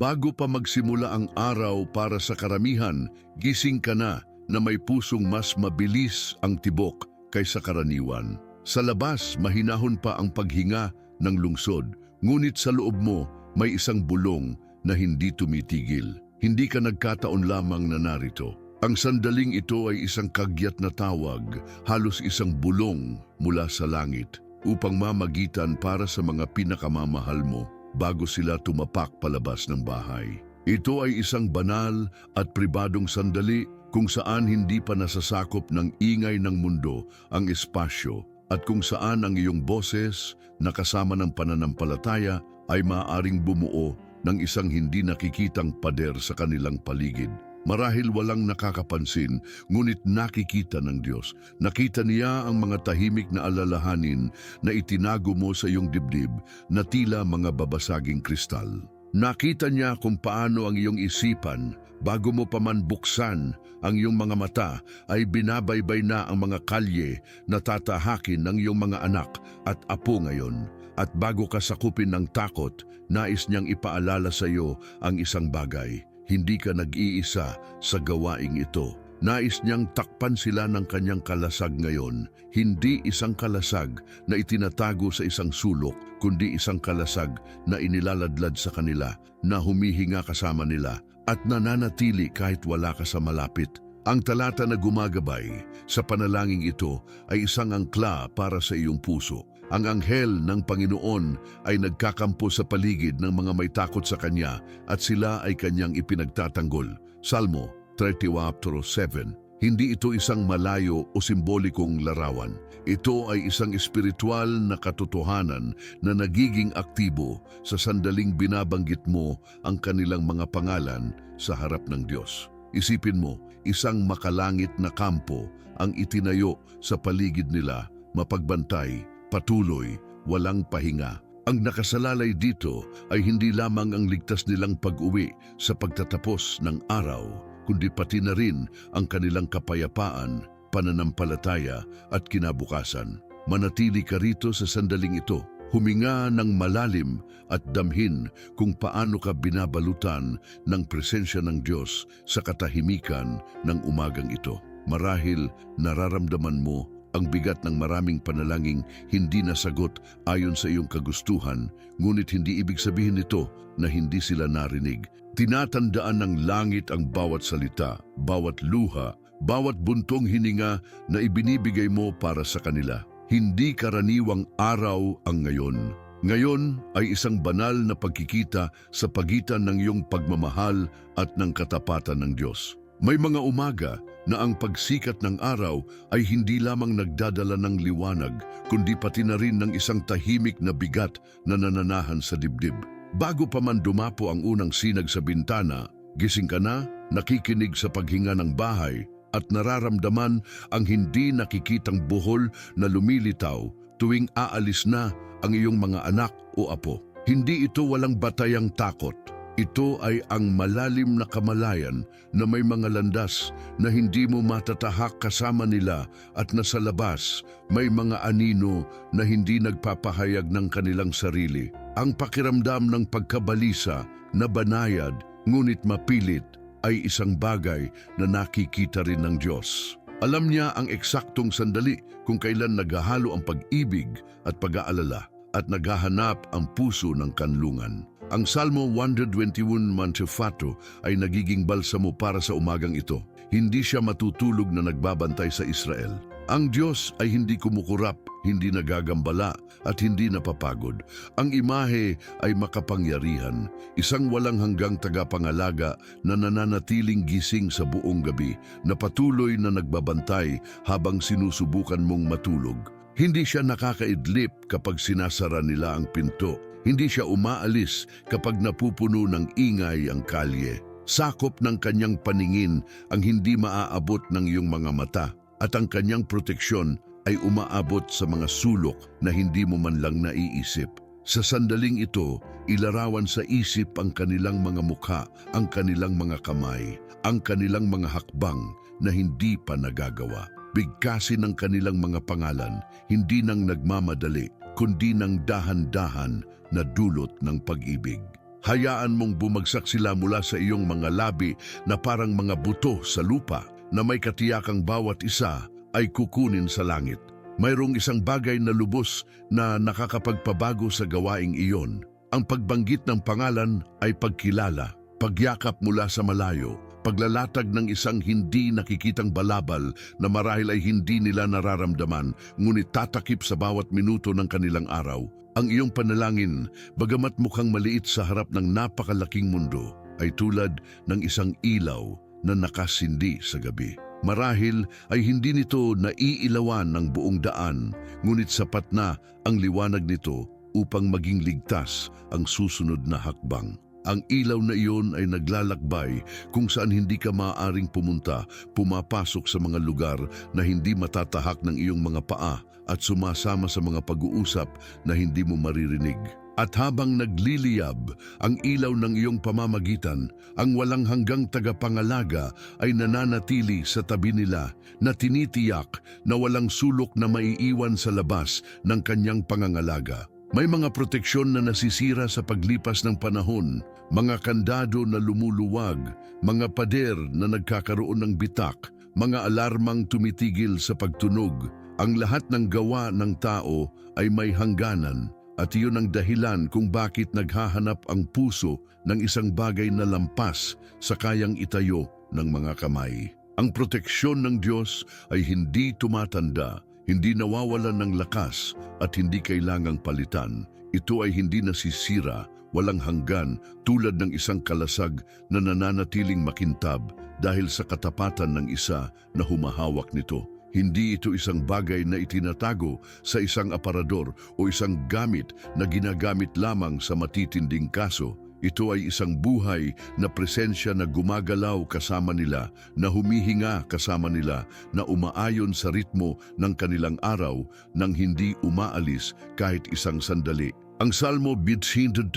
Bago pa magsimula ang araw para sa karamihan, gising ka na na may pusong mas mabilis ang tibok kaysa karaniwan. Sa labas, mahinahon pa ang paghinga ng lungsod, ngunit sa loob mo may isang bulong na hindi tumitigil. Hindi ka nagkataon lamang na narito. Ang sandaling ito ay isang kagyat na tawag, halos isang bulong mula sa langit upang mamagitan para sa mga pinakamamahal mo bago sila tumapak palabas ng bahay. Ito ay isang banal at pribadong sandali kung saan hindi pa nasasakop ng ingay ng mundo ang espasyo at kung saan ang iyong boses na kasama ng pananampalataya ay maaaring bumuo ng isang hindi nakikitang pader sa kanilang paligid. Marahil walang nakakapansin, ngunit nakikita ng Diyos. Nakita niya ang mga tahimik na alalahanin na itinago mo sa iyong dibdib na tila mga babasaging kristal. Nakita niya kung paano ang iyong isipan, bago mo pa man buksan ang iyong mga mata, ay binabaybay na ang mga kalye na tatahakin ng iyong mga anak at apo ngayon. At bago ka sakupin ng takot, nais niyang ipaalala sa iyo ang isang bagay. Hindi ka nag-iisa sa gawaing ito. Nais niyang takpan sila ng kanyang kalasag ngayon, hindi isang kalasag na itinatago sa isang sulok, kundi isang kalasag na inilaladlad sa kanila, na humihinga kasama nila at nananatili kahit wala ka sa malapit. Ang talata na gumagabay sa panalangin ito ay isang angkla para sa iyong puso. Ang anghel ng Panginoon ay nagkakampo sa paligid ng mga may takot sa Kanya at sila ay Kanyang ipinagtatanggol. Salmo 31.7 Hindi ito isang malayo o simbolikong larawan. Ito ay isang espiritual na katotohanan na nagiging aktibo sa sandaling binabanggit mo ang kanilang mga pangalan sa harap ng Diyos. Isipin mo, isang makalangit na kampo ang itinayo sa paligid nila, mapagbantay, patuloy, walang pahinga. Ang nakasalalay dito ay hindi lamang ang ligtas nilang pag-uwi sa pagtatapos ng araw, kundi pati na rin ang kanilang kapayapaan, pananampalataya at kinabukasan. Manatili ka rito sa sandaling ito, huminga ng malalim at damhin kung paano ka binabalutan ng presensya ng Diyos sa katahimikan ng umagang ito. Marahil nararamdaman mo ang bigat ng maraming panalangin hindi nasagot ayon sa iyong kagustuhan, ngunit hindi ibig sabihin nito na hindi sila narinig. Tinatandaan ng langit ang bawat salita, bawat luha, bawat buntong hininga na ibinibigay mo para sa kanila. Hindi karaniwang araw ang ngayon. Ngayon ay isang banal na pagkikita sa pagitan ng iyong pagmamahal at ng katapatan ng Diyos. May mga umaga na ang pagsikat ng araw ay hindi lamang nagdadala ng liwanag, kundi pati na rin ng isang tahimik na bigat na nananahan sa dibdib. Bago pa man dumapo ang unang sinag sa bintana, gising ka na, nakikinig sa paghinga ng bahay, at nararamdaman ang hindi nakikitang buhol na lumilitaw tuwing aalis na ang iyong mga anak o apo. Hindi ito walang batayang takot. Ito ay ang malalim na kamalayan na may mga landas na hindi mo matatahak kasama nila at nasa labas may mga anino na hindi nagpapahayag ng kanilang sarili. Ang pakiramdam ng pagkabalisa na banayad ngunit mapilit ay isang bagay na nakikita rin ng Diyos. Alam niya ang eksaktong sandali kung kailan naghahalo ang pag-ibig at pag-aalala at naghahanap ang puso ng kanlungan. Ang Salmo 121 Mantefato ay nagiging balsamo para sa umagang ito. Hindi siya matutulog na nagbabantay sa Israel. Ang Diyos ay hindi kumukurap, hindi nagagambala at hindi napapagod. Ang imahe ay makapangyarihan, isang walang hanggang tagapangalaga na nananatiling gising sa buong gabi, na patuloy na nagbabantay habang sinusubukan mong matulog. Hindi siya nakakaidlip kapag sinasara nila ang pinto. Hindi siya umaalis kapag napupuno ng ingay ang kalye. Sakop ng kanyang paningin ang hindi maaabot ng iyong mga mata at ang kanyang proteksyon ay umaabot sa mga sulok na hindi mo man lang naiisip. Sa sandaling ito, ilarawan sa isip ang kanilang mga mukha, ang kanilang mga kamay, ang kanilang mga hakbang na hindi pa nagagawa. Bigkasin ng kanilang mga pangalan, hindi nang nagmamadali, kundi ng dahan-dahan na dulot ng pag-ibig. Hayaan mong bumagsak sila mula sa iyong mga labi na parang mga buto sa lupa na may katiyakang bawat isa ay kukunin sa langit. Mayroong isang bagay na lubos na nakakapagpabago sa gawaing iyon. Ang pagbanggit ng pangalan ay pagkilala, pagyakap mula sa malayo, paglalatag ng isang hindi nakikitang balabal na marahil ay hindi nila nararamdaman ngunit tatakip sa bawat minuto ng kanilang araw. Ang iyong panalangin, bagamat mukhang maliit sa harap ng napakalaking mundo, ay tulad ng isang ilaw na nakasindi sa gabi. Marahil ay hindi nito naiilawan ng buong daan, ngunit sapat na ang liwanag nito upang maging ligtas ang susunod na hakbang. Ang ilaw na iyon ay naglalakbay kung saan hindi ka maaaring pumunta, pumapasok sa mga lugar na hindi matatahak ng iyong mga paa at sumasama sa mga pag-uusap na hindi mo maririnig. At habang nagliliyab ang ilaw ng iyong pamamagitan, ang walang hanggang tagapangalaga ay nananatili sa tabi nila na tinitiyak na walang sulok na maiiwan sa labas ng kanyang pangangalaga. May mga proteksyon na nasisira sa paglipas ng panahon, mga kandado na lumuluwag, mga pader na nagkakaroon ng bitak, mga alarmang tumitigil sa pagtunog. Ang lahat ng gawa ng tao ay may hangganan at iyon ang dahilan kung bakit naghahanap ang puso ng isang bagay na lampas sa kayang itayo ng mga kamay. Ang proteksyon ng Diyos ay hindi tumatanda, hindi nawawalan ng lakas at hindi kailangang palitan. Ito ay hindi nasisira, walang hanggan tulad ng isang kalasag na nananatiling makintab dahil sa katapatan ng isa na humahawak nito. Hindi ito isang bagay na itinatago sa isang aparador o isang gamit na ginagamit lamang sa matitinding kaso. Ito ay isang buhay na presensya na gumagalaw kasama nila, na humihinga kasama nila, na umaayon sa ritmo ng kanilang araw nang hindi umaalis kahit isang sandali. Ang Salmo 121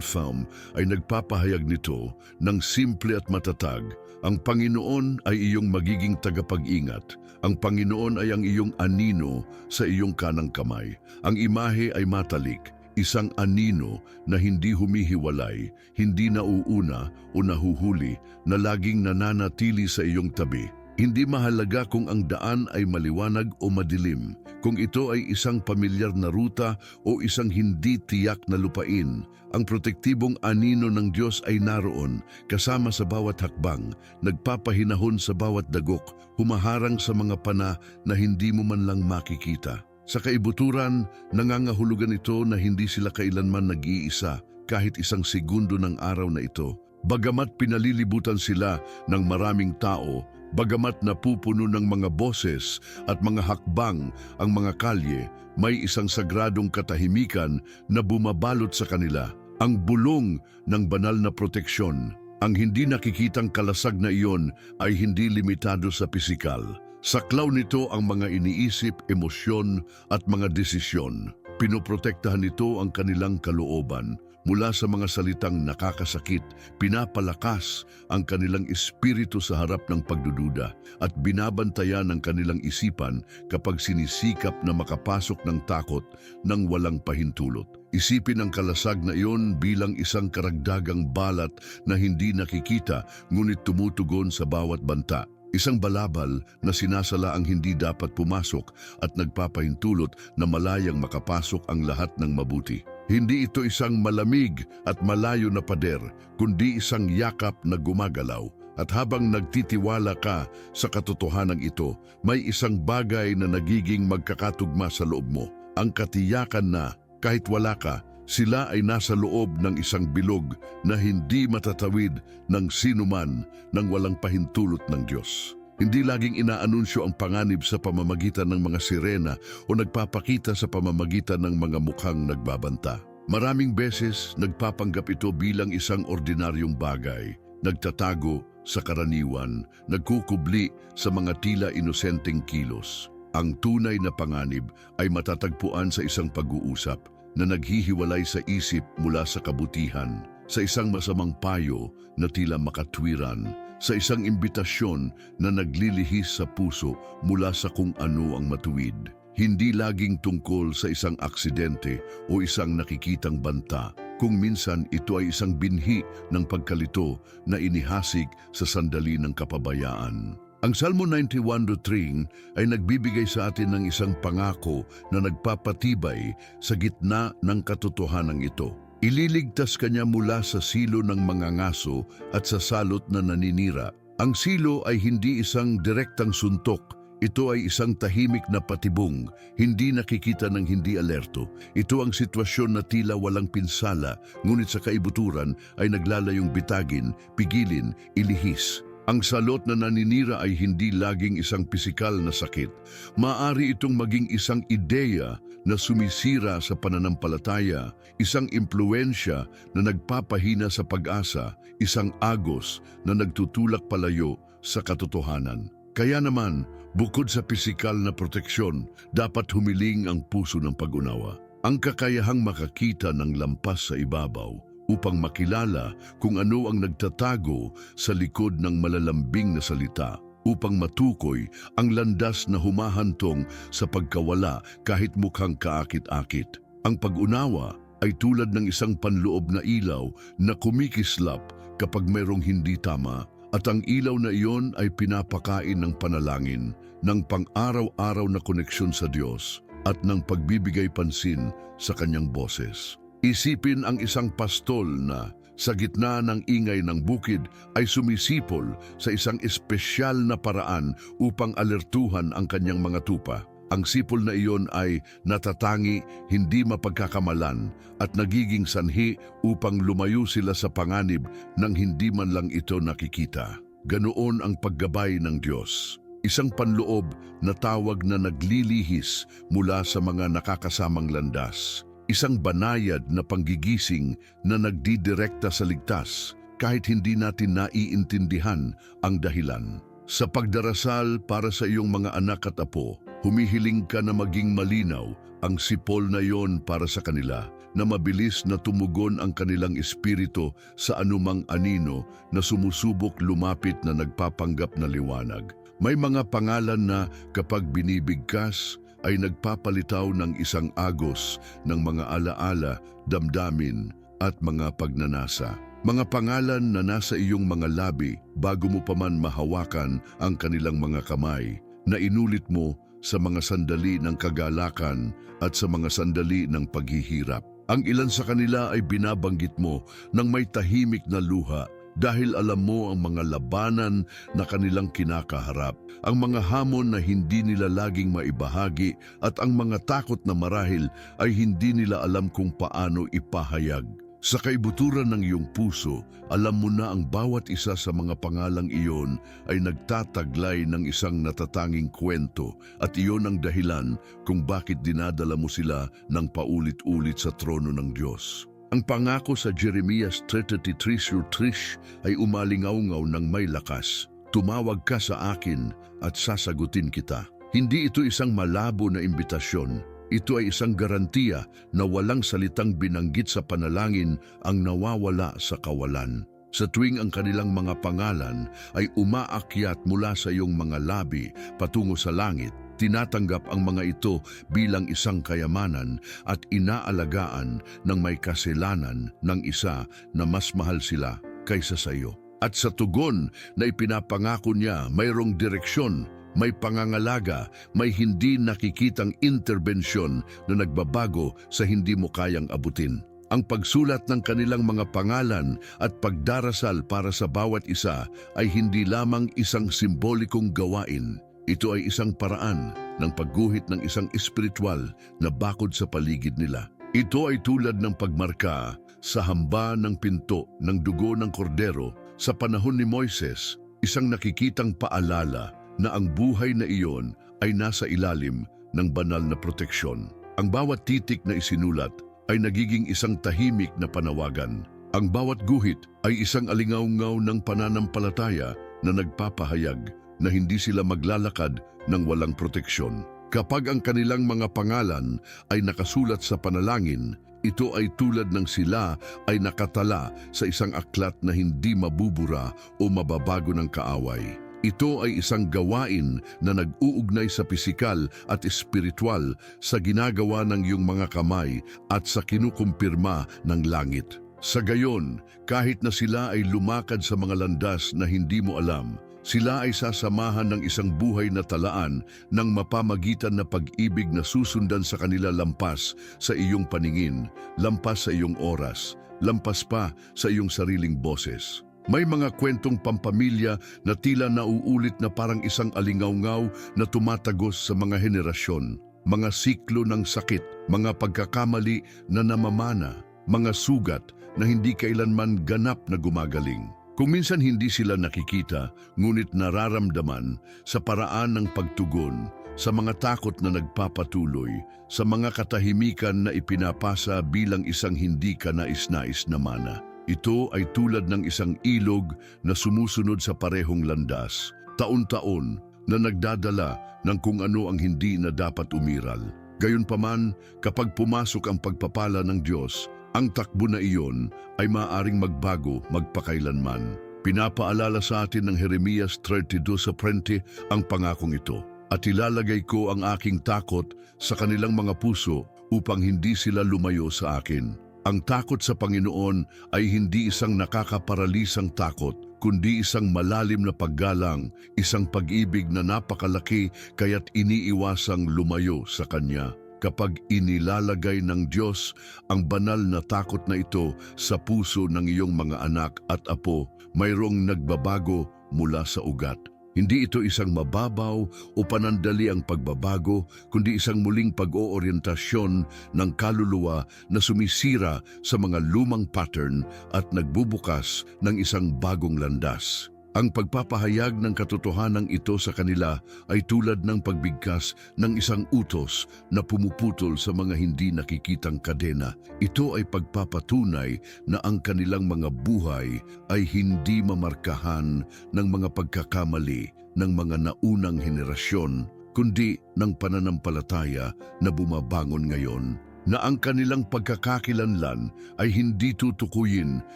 Psalm ay nagpapahayag nito ng simple at matatag. Ang Panginoon ay iyong magiging tagapag-ingat. Ang Panginoon ay ang iyong anino sa iyong kanang kamay. Ang imahe ay matalik, isang anino na hindi humihiwalay, hindi nauuna o nahuhuli, na laging nananatili sa iyong tabi. Hindi mahalaga kung ang daan ay maliwanag o madilim, kung ito ay isang pamilyar na ruta o isang hindi tiyak na lupain. Ang protektibong anino ng Diyos ay naroon, kasama sa bawat hakbang, nagpapahinahon sa bawat dagok, humaharang sa mga pana na hindi mo man lang makikita. Sa kaibuturan, nangangahulugan ito na hindi sila kailanman nag-iisa kahit isang segundo ng araw na ito. Bagamat pinalilibutan sila ng maraming tao, bagamat napupuno ng mga boses at mga hakbang ang mga kalye, may isang sagradong katahimikan na bumabalot sa kanila. Ang bulong ng banal na proteksyon. Ang hindi nakikitang kalasag na iyon ay hindi limitado sa pisikal. Saklaw nito ang mga iniisip, emosyon at mga desisyon. Pinoprotektahan nito ang kanilang kalooban mula sa mga salitang nakakasakit, pinapalakas ang kanilang espiritu sa harap ng pagdududa at binabantayan ang kanilang isipan kapag sinisikap na makapasok ng takot ng walang pahintulot. Isipin ang kalasag na iyon bilang isang karagdagang balat na hindi nakikita ngunit tumutugon sa bawat banta. Isang balabal na sinasala ang hindi dapat pumasok at nagpapahintulot na malayang makapasok ang lahat ng mabuti. Hindi ito isang malamig at malayo na pader, kundi isang yakap na gumagalaw. At habang nagtitiwala ka sa katotohanan ito, may isang bagay na nagiging magkakatugma sa loob mo. Ang katiyakan na kahit wala ka, sila ay nasa loob ng isang bilog na hindi matatawid ng sinuman nang walang pahintulot ng Diyos. Hindi laging inaanunsyo ang panganib sa pamamagitan ng mga sirena o nagpapakita sa pamamagitan ng mga mukhang nagbabanta. Maraming beses nagpapanggap ito bilang isang ordinaryong bagay, nagtatago sa karaniwan, nagkukubli sa mga tila inosenteng kilos. Ang tunay na panganib ay matatagpuan sa isang pag-uusap na naghihiwalay sa isip mula sa kabutihan, sa isang masamang payo na tila makatwiran, sa isang imbitasyon na naglilihis sa puso mula sa kung ano ang matuwid. Hindi laging tungkol sa isang aksidente o isang nakikitang banta, kung minsan ito ay isang binhi ng pagkalito na inihasik sa sandali ng kapabayaan. Ang Salmo 91.3 ay nagbibigay sa atin ng isang pangako na nagpapatibay sa gitna ng katotohanan ito. Ililigtas kanya mula sa silo ng mga ngaso at sa salot na naninira. Ang silo ay hindi isang direktang suntok. Ito ay isang tahimik na patibong, hindi nakikita ng hindi alerto. Ito ang sitwasyon na tila walang pinsala, ngunit sa kaibuturan ay naglalayong bitagin, pigilin, ilihis. Ang salot na naninira ay hindi laging isang pisikal na sakit. Maari itong maging isang ideya na sumisira sa pananampalataya, isang impluensya na nagpapahina sa pag-asa, isang agos na nagtutulak palayo sa katotohanan. Kaya naman, bukod sa pisikal na proteksyon, dapat humiling ang puso ng pag-unawa. Ang kakayahang makakita ng lampas sa ibabaw upang makilala kung ano ang nagtatago sa likod ng malalambing na salita upang matukoy ang landas na humahantong sa pagkawala kahit mukhang kaakit-akit. Ang pag-unawa ay tulad ng isang panloob na ilaw na kumikislap kapag mayroong hindi tama at ang ilaw na iyon ay pinapakain ng panalangin, ng pang-araw-araw na koneksyon sa Diyos at ng pagbibigay pansin sa kanyang boses. Isipin ang isang pastol na sa gitna ng ingay ng bukid ay sumisipol sa isang espesyal na paraan upang alertuhan ang kanyang mga tupa. Ang sipol na iyon ay natatangi, hindi mapagkakamalan at nagiging sanhi upang lumayo sila sa panganib nang hindi man lang ito nakikita. Ganoon ang paggabay ng Diyos. Isang panloob na tawag na naglilihis mula sa mga nakakasamang landas. Isang banayad na panggigising na nagdidirekta sa ligtas kahit hindi natin naiintindihan ang dahilan. Sa pagdarasal para sa iyong mga anak at apo, humihiling ka na maging malinaw ang sipol na iyon para sa kanila na mabilis na tumugon ang kanilang espiritu sa anumang anino na sumusubok lumapit na nagpapanggap na liwanag. May mga pangalan na kapag binibigkas ay nagpapalitaw ng isang agos ng mga alaala, damdamin at mga pagnanasa. Mga pangalan na nasa iyong mga labi bago mo pa man mahawakan ang kanilang mga kamay na inulit mo sa mga sandali ng kagalakan at sa mga sandali ng paghihirap. Ang ilan sa kanila ay binabanggit mo ng may tahimik na luha dahil alam mo ang mga labanan na kanilang kinakaharap, ang mga hamon na hindi nila laging maibahagi at ang mga takot na marahil ay hindi nila alam kung paano ipahayag. Sa kaibuturan ng iyong puso, alam mo na ang bawat isa sa mga pangalang iyon ay nagtataglay ng isang natatanging kwento at iyon ang dahilan kung bakit dinadala mo sila ng paulit-ulit sa trono ng Diyos. Ang pangako sa Jeremias 33.3 ay umalingaw-ngaw ng may lakas. Tumawag ka sa akin at sasagutin kita. Hindi ito isang malabo na imbitasyon. Ito ay isang garantiya na walang salitang binanggit sa panalangin ang nawawala sa kawalan. Sa tuwing ang kanilang mga pangalan ay umaakyat mula sa iyong mga labi patungo sa langit, tinatanggap ang mga ito bilang isang kayamanan at inaalagaan ng may kasalanan ng isa na mas mahal sila kaysa sa iyo. At sa tugon na ipinapangako niya mayroong direksyon, may pangangalaga, may hindi nakikitang interbensyon na nagbabago sa hindi mo kayang abutin. Ang pagsulat ng kanilang mga pangalan at pagdarasal para sa bawat isa ay hindi lamang isang simbolikong gawain. Ito ay isang paraan ng pagguhit ng isang espiritual na bakod sa paligid nila. Ito ay tulad ng pagmarka sa hamba ng pinto ng dugo ng kordero sa panahon ni Moises, isang nakikitang paalala na ang buhay na iyon ay nasa ilalim ng banal na proteksyon. Ang bawat titik na isinulat ay nagiging isang tahimik na panawagan. Ang bawat guhit ay isang alingaw-ngaw ng pananampalataya na nagpapahayag na hindi sila maglalakad ng walang proteksyon. Kapag ang kanilang mga pangalan ay nakasulat sa panalangin, ito ay tulad ng sila ay nakatala sa isang aklat na hindi mabubura o mababago ng kaaway. Ito ay isang gawain na nag-uugnay sa pisikal at espiritual sa ginagawa ng iyong mga kamay at sa kinukumpirma ng langit. Sa gayon, kahit na sila ay lumakad sa mga landas na hindi mo alam, sila ay sasamahan ng isang buhay na talaan ng mapamagitan na pag-ibig na susundan sa kanila lampas sa iyong paningin, lampas sa iyong oras, lampas pa sa iyong sariling boses. May mga kwentong pampamilya na tila nauulit na parang isang alingawngaw na tumatagos sa mga henerasyon. Mga siklo ng sakit, mga pagkakamali na namamana, mga sugat na hindi kailanman ganap na gumagaling. Kung minsan hindi sila nakikita, ngunit nararamdaman sa paraan ng pagtugon, sa mga takot na nagpapatuloy, sa mga katahimikan na ipinapasa bilang isang hindi ka nais-nais na mana. Ito ay tulad ng isang ilog na sumusunod sa parehong landas, taon-taon na nagdadala ng kung ano ang hindi na dapat umiral. Gayunpaman, kapag pumasok ang pagpapala ng Diyos, ang takbo na iyon ay maaring magbago magpakailanman. Pinapaalala sa atin ng Jeremias 32 sa 20 ang pangakong ito. At ilalagay ko ang aking takot sa kanilang mga puso upang hindi sila lumayo sa akin. Ang takot sa Panginoon ay hindi isang nakakaparalisang takot, kundi isang malalim na paggalang, isang pag-ibig na napakalaki kaya't iniiwasang lumayo sa Kanya kapag inilalagay ng Diyos ang banal na takot na ito sa puso ng iyong mga anak at apo, mayroong nagbabago mula sa ugat. Hindi ito isang mababaw o panandali ang pagbabago, kundi isang muling pag-oorientasyon ng kaluluwa na sumisira sa mga lumang pattern at nagbubukas ng isang bagong landas. Ang pagpapahayag ng katotohanan ito sa kanila ay tulad ng pagbigkas ng isang utos na pumuputol sa mga hindi nakikitang kadena. Ito ay pagpapatunay na ang kanilang mga buhay ay hindi mamarkahan ng mga pagkakamali ng mga naunang henerasyon, kundi ng pananampalataya na bumabangon ngayon na ang kanilang pagkakakilanlan ay hindi tutukuyin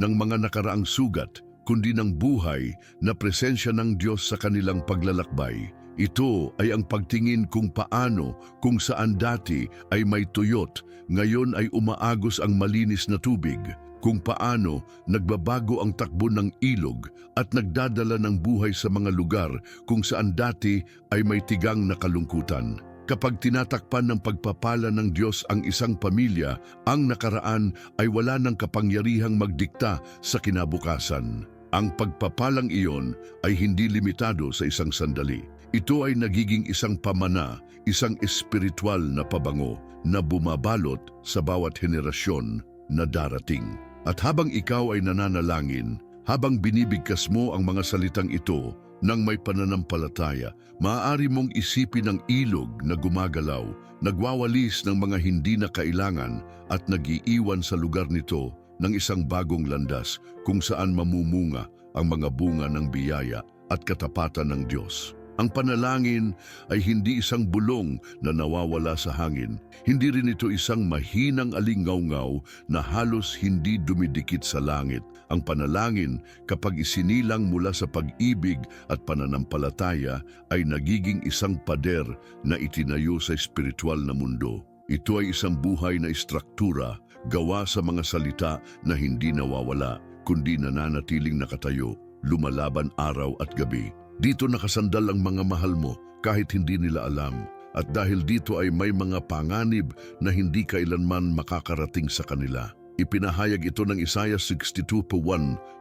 ng mga nakaraang sugat kundi ng buhay na presensya ng Diyos sa kanilang paglalakbay. Ito ay ang pagtingin kung paano, kung saan dati ay may tuyot, ngayon ay umaagos ang malinis na tubig, kung paano nagbabago ang takbo ng ilog at nagdadala ng buhay sa mga lugar kung saan dati ay may tigang na kalungkutan. Kapag tinatakpan ng pagpapala ng Diyos ang isang pamilya, ang nakaraan ay wala ng kapangyarihang magdikta sa kinabukasan. Ang pagpapalang iyon ay hindi limitado sa isang sandali. Ito ay nagiging isang pamana, isang espiritual na pabango na bumabalot sa bawat henerasyon na darating. At habang ikaw ay nananalangin, habang binibigkas mo ang mga salitang ito ng may pananampalataya, maaari mong isipin ang ilog na gumagalaw, nagwawalis ng mga hindi na kailangan at nagiiwan sa lugar nito ng isang bagong landas kung saan mamumunga ang mga bunga ng biyaya at katapatan ng Diyos. Ang panalangin ay hindi isang bulong na nawawala sa hangin. Hindi rin ito isang mahinang alingaw-ngaw na halos hindi dumidikit sa langit. Ang panalangin kapag isinilang mula sa pag-ibig at pananampalataya ay nagiging isang pader na itinayo sa espiritual na mundo. Ito ay isang buhay na istruktura gawa sa mga salita na hindi nawawala, kundi nananatiling nakatayo, lumalaban araw at gabi. Dito nakasandal ang mga mahal mo kahit hindi nila alam. At dahil dito ay may mga panganib na hindi kailanman makakarating sa kanila. Ipinahayag ito ng Isaiah 62.1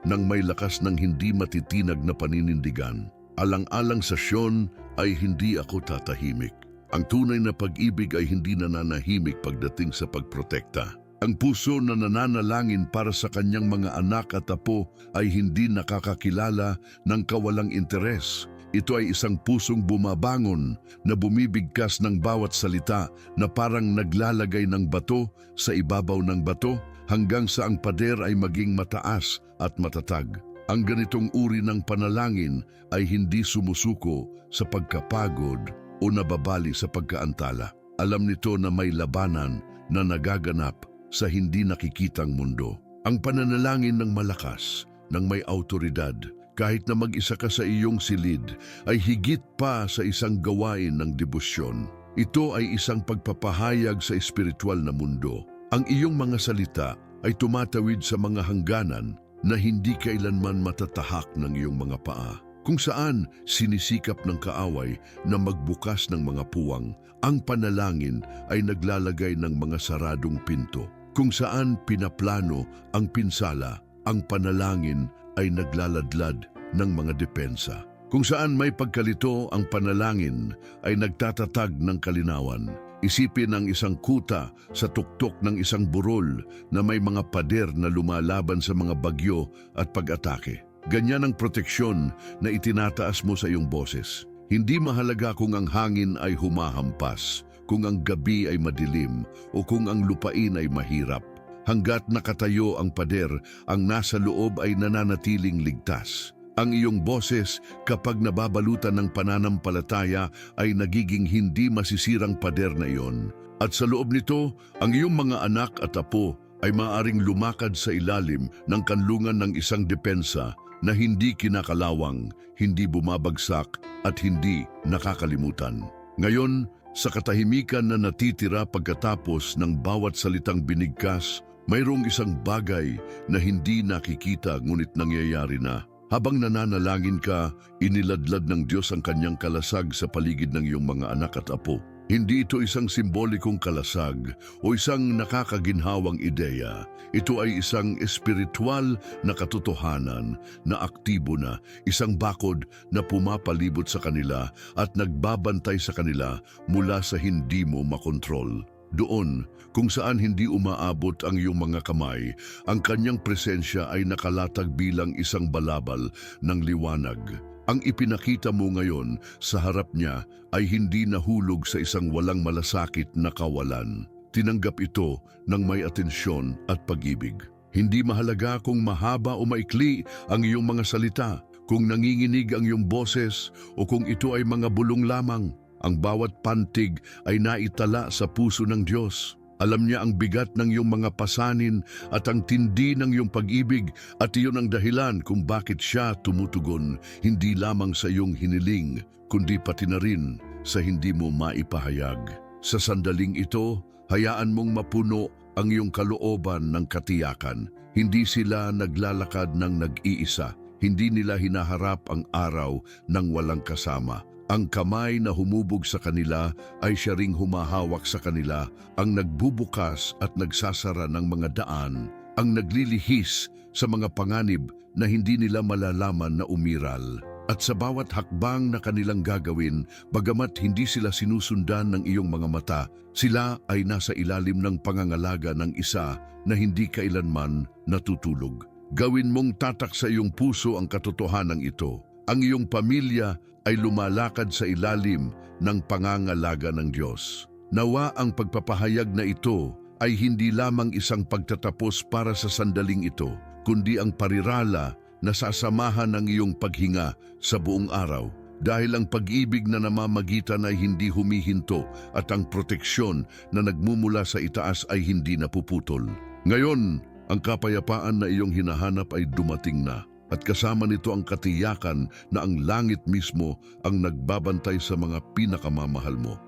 nang may lakas ng hindi matitinag na paninindigan. Alang-alang sa Sion ay hindi ako tatahimik. Ang tunay na pag-ibig ay hindi nananahimik pagdating sa pagprotekta. Ang puso na nananalangin para sa kanyang mga anak at apo ay hindi nakakakilala ng kawalang interes. Ito ay isang pusong bumabangon na bumibigkas ng bawat salita na parang naglalagay ng bato sa ibabaw ng bato hanggang sa ang pader ay maging mataas at matatag. Ang ganitong uri ng panalangin ay hindi sumusuko sa pagkapagod o nababali sa pagkaantala. Alam nito na may labanan na nagaganap sa hindi nakikitang mundo. Ang pananalangin ng malakas, ng may autoridad, kahit na mag-isa ka sa iyong silid, ay higit pa sa isang gawain ng debosyon. Ito ay isang pagpapahayag sa espiritual na mundo. Ang iyong mga salita ay tumatawid sa mga hangganan na hindi kailanman matatahak ng iyong mga paa. Kung saan sinisikap ng kaaway na magbukas ng mga puwang, ang panalangin ay naglalagay ng mga saradong pinto. Kung saan pinaplano ang pinsala, ang panalangin ay naglaladlad ng mga depensa. Kung saan may pagkalito ang panalangin ay nagtatatag ng kalinawan. Isipin ang isang kuta sa tuktok ng isang burol na may mga pader na lumalaban sa mga bagyo at pag-atake. Ganyan ang proteksyon na itinataas mo sa iyong boses. Hindi mahalaga kung ang hangin ay humahampas, kung ang gabi ay madilim, o kung ang lupain ay mahirap. Hanggat nakatayo ang pader, ang nasa loob ay nananatiling ligtas. Ang iyong boses kapag nababalutan ng pananampalataya ay nagiging hindi masisirang pader na iyon. At sa loob nito, ang iyong mga anak at apo ay maaring lumakad sa ilalim ng kanlungan ng isang depensa na hindi kinakalawang, hindi bumabagsak at hindi nakakalimutan. Ngayon, sa katahimikan na natitira pagkatapos ng bawat salitang binigkas, mayroong isang bagay na hindi nakikita ngunit nangyayari na. Habang nananalangin ka, iniladlad ng Diyos ang kanyang kalasag sa paligid ng iyong mga anak at apo. Hindi ito isang simbolikong kalasag o isang nakakaginhawang ideya. Ito ay isang espiritual na katotohanan na aktibo na, isang bakod na pumapalibot sa kanila at nagbabantay sa kanila mula sa hindi mo makontrol. Doon, kung saan hindi umaabot ang iyong mga kamay, ang kanyang presensya ay nakalatag bilang isang balabal ng liwanag. Ang ipinakita mo ngayon sa harap niya ay hindi nahulog sa isang walang malasakit na kawalan. Tinanggap ito ng may atensyon at pag-ibig. Hindi mahalaga kung mahaba o maikli ang iyong mga salita, kung nanginginig ang iyong boses o kung ito ay mga bulong lamang. Ang bawat pantig ay naitala sa puso ng Diyos. Alam niya ang bigat ng iyong mga pasanin at ang tindi ng iyong pag-ibig at iyon ang dahilan kung bakit siya tumutugon hindi lamang sa iyong hiniling kundi pati na rin sa hindi mo maipahayag. Sa sandaling ito, hayaan mong mapuno ang iyong kalooban ng katiyakan. Hindi sila naglalakad ng nag-iisa. Hindi nila hinaharap ang araw ng walang kasama. Ang kamay na humubog sa kanila ay siya ring humahawak sa kanila, ang nagbubukas at nagsasara ng mga daan, ang naglilihis sa mga panganib na hindi nila malalaman na umiral. At sa bawat hakbang na kanilang gagawin, bagamat hindi sila sinusundan ng iyong mga mata, sila ay nasa ilalim ng pangangalaga ng isa na hindi kailanman natutulog. Gawin mong tatak sa iyong puso ang katotohanan ito. Ang iyong pamilya ay lumalakad sa ilalim ng pangangalaga ng Diyos. Nawa ang pagpapahayag na ito ay hindi lamang isang pagtatapos para sa sandaling ito, kundi ang parirala na sasamahan ng iyong paghinga sa buong araw. Dahil ang pag-ibig na namamagitan ay hindi humihinto at ang proteksyon na nagmumula sa itaas ay hindi napuputol. Ngayon, ang kapayapaan na iyong hinahanap ay dumating na at kasama nito ang katiyakan na ang langit mismo ang nagbabantay sa mga pinakamamahal mo.